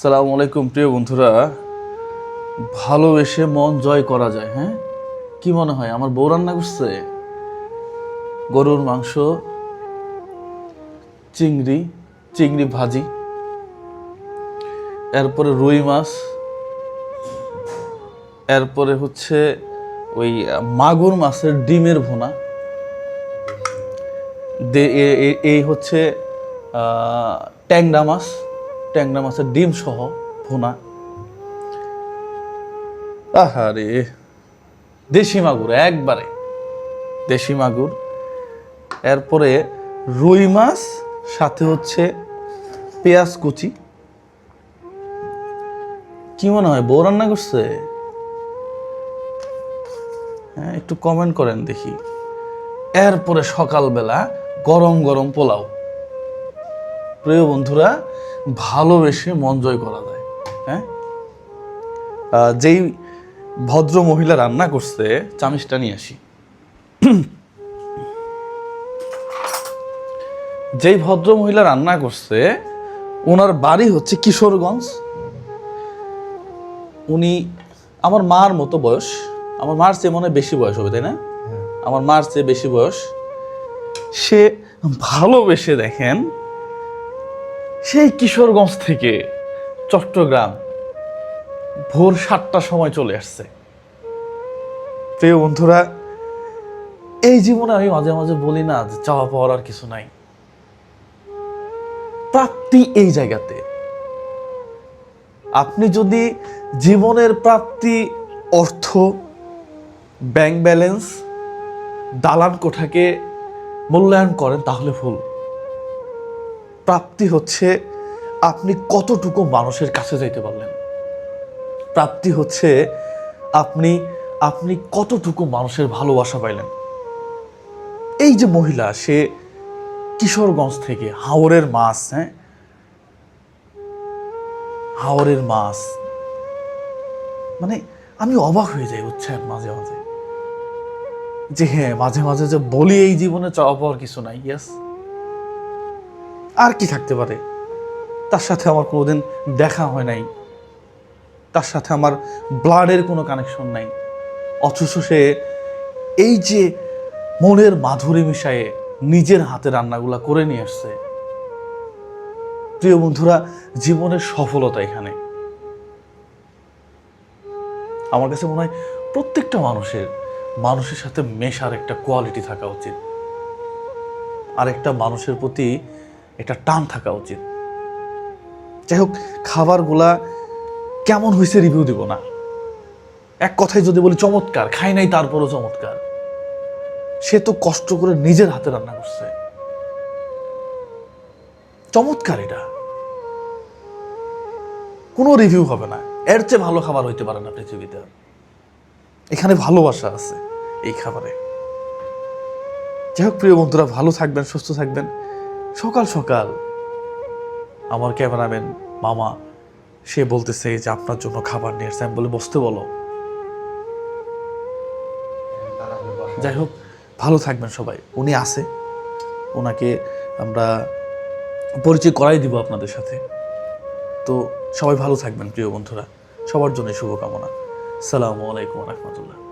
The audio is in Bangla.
আসসালামু আলাইকুম, প্রিয় বন্ধুরা। ভালোবেসে মন জয় করা যায় হ্যাঁ? কি মনে হয়, আমার বউ রান্না করছে? গরুর মাংস, চিংড়ি চিংড়ি ভাজি, এরপরে রুই মাছ, এরপরে হচ্ছে ওই মাগুর মাছের ডিমের ভুনা। এই হচ্ছে ট্যাংরা মাছ। ট্যাংরা মাছের ডিম সহ ভুনা। আহারে, দেশি মাগুর, একবারে দেশি মাগুর। এরপরে রুই মাছ, সাথে হচ্ছে পেঁয়াজ কুচি। কি মনে হয়, বউ রান্না করছে? হ্যাঁ একটু কমেন্ট করেন দেখি। এরপরে সকালবেলা গরম গরম পোলাও। প্রিয় বন্ধুরা ভালোবেসে মন জয় করা যায় হ্যাঁ? যেই ভদ্র মহিলা রান্না করছে চামিচটা নিয়ে আসি। যেই ভদ্র মহিলা রান্না করছে ওনার বাড়ি হচ্ছে কিশোরগঞ্জ। উনি আমার মার মতো বয়স আমার মার চেয়ে মনে হয় বেশি বয়স হবে তাই না? আমার মার চেয়ে বেশি বয়স। সে ভালোবেসে দেখেন সেই কিশোরগঞ্জ থেকে চট্টগ্রাম ভোর সাতটার সময় চলে আসছে। প্রিয় বন্ধুরা, এই জীবনে আমি মাঝে মাঝে বলি না যে চাওয়া পাওয়ার আর কিছু নাই। প্রাপ্তি এই জায়গাতে। আপনি যদি জীবনের প্রাপ্তি, অর্থ, ব্যাংক ব্যালেন্স, দালান কোঠাকে মূল্যায়ন করেন তাহলে ভুল। প্রাপ্তি হচ্ছে আপনি কতটুকু মানুষের কাছে যাইতে পারলেন? প্রাপ্তি হচ্ছে আপনি আপনি কতটুকু মানুষের ভালোবাসা পাইলেন? এই যে মহিলা, সে কিশোরগঞ্জ থেকে, হাওরের মাছ হ্যাঁ? হাওরের মাছ। মানে আমি অবাক হয়ে যাই, বুঝছেন? মাঝে মাঝে। যে হ্যাঁ মাঝে মাঝে যে বলি এই জীবনে চাওয়া পাওয়ার কিছু নাই ইয়াস আর কি থাকতে পারে? তার সাথে আমার কোনোদিন দেখা হয় নাই। তার সাথে আমার ব্লাডের কোনো কানেকশন নাই। অথচ সে এই যে মনের মাধুরী মিশায়ে নিজের হাতে রান্নাগুলা করে নিয়ে আসছে। প্রিয় বন্ধুরা, জীবনের সফলতা এখানে। আমার কাছে মনে হয় প্রত্যেকটা মানুষের মানুষের সাথে মেশার একটা কোয়ালিটি থাকা উচিত। আর একটা মানুষের প্রতি একটা টান থাকা উচিত। যাই হোক খাবারগুলা কেমন হয়েছে রিভিউ দিব না। এক কথায় যদি বলি চমৎকার, খাই নাই তারপরও চমৎকার। সে তো কষ্ট করে নিজের হাতে রান্না করছে। চমৎকার এটা। কোনো রিভিউ হবে না। এর চেয়ে ভালো খাবার হইতে পারে না পৃথিবীতে। এখানে ভালোবাসা আছে এই খাবারে। যাই হোক প্রিয় বন্ধুরা, ভালো থাকবেন, সুস্থ থাকবেন। সকাল সকাল। আমার ক্যামেরাম্যান, মামা, সে বলতেছে যে আপনার জন্য খাবার নিয়ে আমি বলে, বসতে বলো। যাই হোক, ভালো থাকবেন সবাই। উনি আছে। ওনাকে আমরা পরিচয় করাই দিব আপনাদের সাথে। তো সবাই ভালো থাকবেন, প্রিয় বন্ধুরা। সবার জন্য শুভকামনা। সালামু আলাইকুম রহমতুল্লাহ।